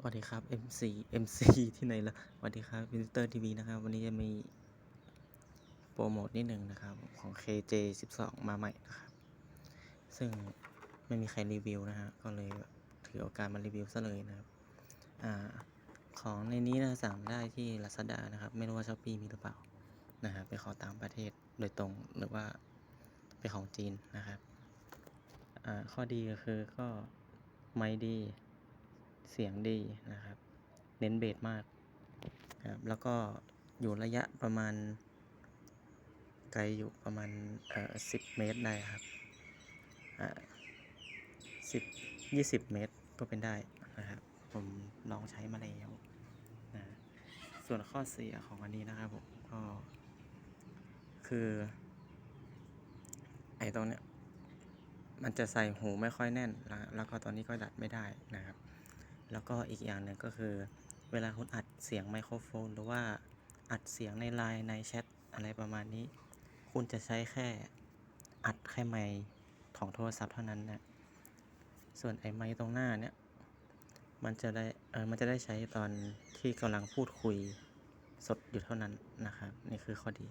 สวัสดีครับ MC MC ที่ไหนล่ะสวัสดีครับวินเตอร์ทีวีนะครับ วันนี้จะมีโปรโมทนิดหนึ่งนะครับ ของ KJ 12 มาใหม่นะครับ ซึ่งไม่มีใครรีวิวนะฮะ ก็เลยถือโอกาสมารีวิวซะเลยนะครับ อ่า ของในนี้นะสั่งได้ที่ Lazada นะครับ ไม่รู้ว่า Shopee มีหรือเปล่า นะครับเป็นของต่างประเทศโดยตรงหรือว่าเป็นของจีนนะครับ อ่า ข้อดีก็คือก็ไม่ดี เสียงดีนะครับ เน้นเบสมากครับแล้วก็อยู่ระยะประมาณ ไกลอยู่ประมาณเอ่อสิบเมตรได้ครับอ่าสิบยี่สิบเมตรก็เป็นได้นะครับ ผมลองใช้มาแล้วนะส่วนข้อเสียของอันนี้นะครับผมก็คือไอ้ตรงเนี้ยมันจะใส่หูไม่ค่อยแน่นนะแล้วก็ตอนนี้ก็ดัดไม่ได้นะครับ แล้วก็อีกอย่างหนึ่งก็คือ เวลาคุณอัดเสียงไมโครโฟน หรือว่าอัดเสียงในไลน์ในแชทอะไรประมาณนี้ คุณจะใช้แค่อัดแค่ไมค์ของโทรศัพท์เท่านั้นนะส่วนไอ้ไมค์ตรงหน้าเนี่ยมันจะได้เออมันจะได้ใช้ตอนที่กำลังพูดคุยสดอยู่เท่านั้นนะครับ นี่คือข้อดี